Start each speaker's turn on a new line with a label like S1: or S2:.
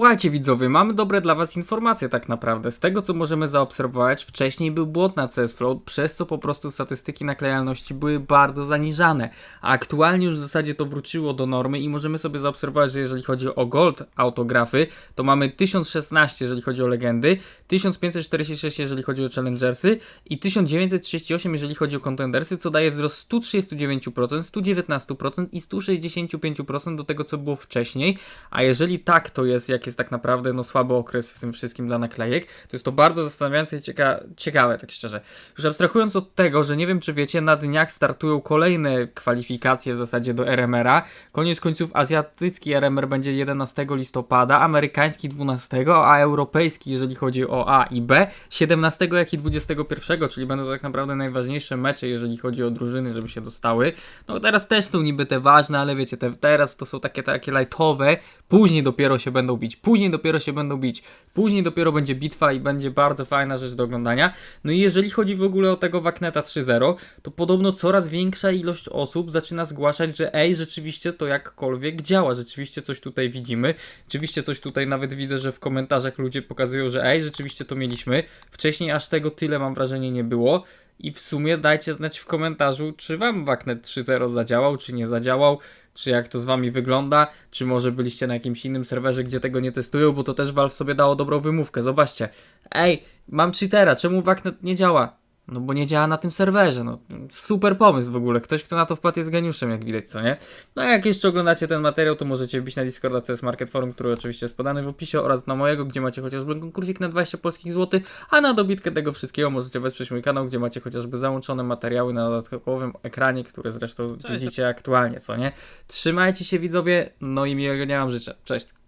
S1: Słuchajcie widzowie, mamy dobre dla was informacje tak naprawdę. Z tego co możemy zaobserwować, wcześniej był błąd na CS Float, przez co po prostu statystyki naklejalności były bardzo zaniżane. A aktualnie już w zasadzie to wróciło do normy i możemy sobie zaobserwować, że jeżeli chodzi o gold autografy, to mamy 1016 jeżeli chodzi o legendy, 1546 jeżeli chodzi o challengersy i 1938 jeżeli chodzi o contendersy, co daje wzrost 139%, 119% i 165% do tego co było wcześniej. A jeżeli tak to jest, jak jest tak naprawdę no, słaby okres w tym wszystkim dla naklejek, to jest to bardzo zastanawiające i cieka ciekawe, tak szczerze. Już abstrahując od tego, że nie wiem czy wiecie, na dniach startują kolejne kwalifikacje w zasadzie do RMR-a. Koniec końców azjatycki RMR będzie 11 listopada, amerykański 12, a europejski, jeżeli chodzi o A i B, 17 jak i 21, czyli będą to tak naprawdę najważniejsze mecze, jeżeli chodzi o drużyny, żeby się dostały. No teraz też są niby te ważne, ale wiecie, te, teraz to są takie, takie lightowe, później dopiero się będą bić, później dopiero się będą bić, później dopiero będzie bitwa i będzie bardzo fajna rzecz do oglądania. No i jeżeli chodzi w ogóle o tego Wakneta 3.0, to podobno coraz większa ilość osób zaczyna zgłaszać, że ej, rzeczywiście to jakkolwiek działa, rzeczywiście coś tutaj widzimy, rzeczywiście coś tutaj nawet widzę, że w komentarzach ludzie pokazują, że ej, rzeczywiście to mieliśmy. Wcześniej aż tego tyle mam wrażenie nie było. I w sumie dajcie znać w komentarzu, czy wam Waknet 3.0 zadziałał, czy nie zadziałał, czy jak to z wami wygląda, czy może byliście na jakimś innym serwerze, gdzie tego nie testują, bo to też Valve sobie dało dobrą wymówkę. Zobaczcie, ej, mam cheatera, czemu Waknet nie działa? No bo nie działa na tym serwerze, no super pomysł w ogóle, ktoś kto na to wpadł jest geniuszem jak widać, co nie? No a jak jeszcze oglądacie ten materiał, to możecie wbić na Discorda CS Market Forum, który oczywiście jest podany w opisie oraz na mojego, gdzie macie chociażby konkursik na 20 polskich złotych, a na dobitkę tego wszystkiego możecie wesprzeć mój kanał, gdzie macie chociażby załączone materiały na dodatkowym ekranie, które zresztą widzicie aktualnie, co nie? Trzymajcie się widzowie, no i miłego dnia wam życzę, cześć!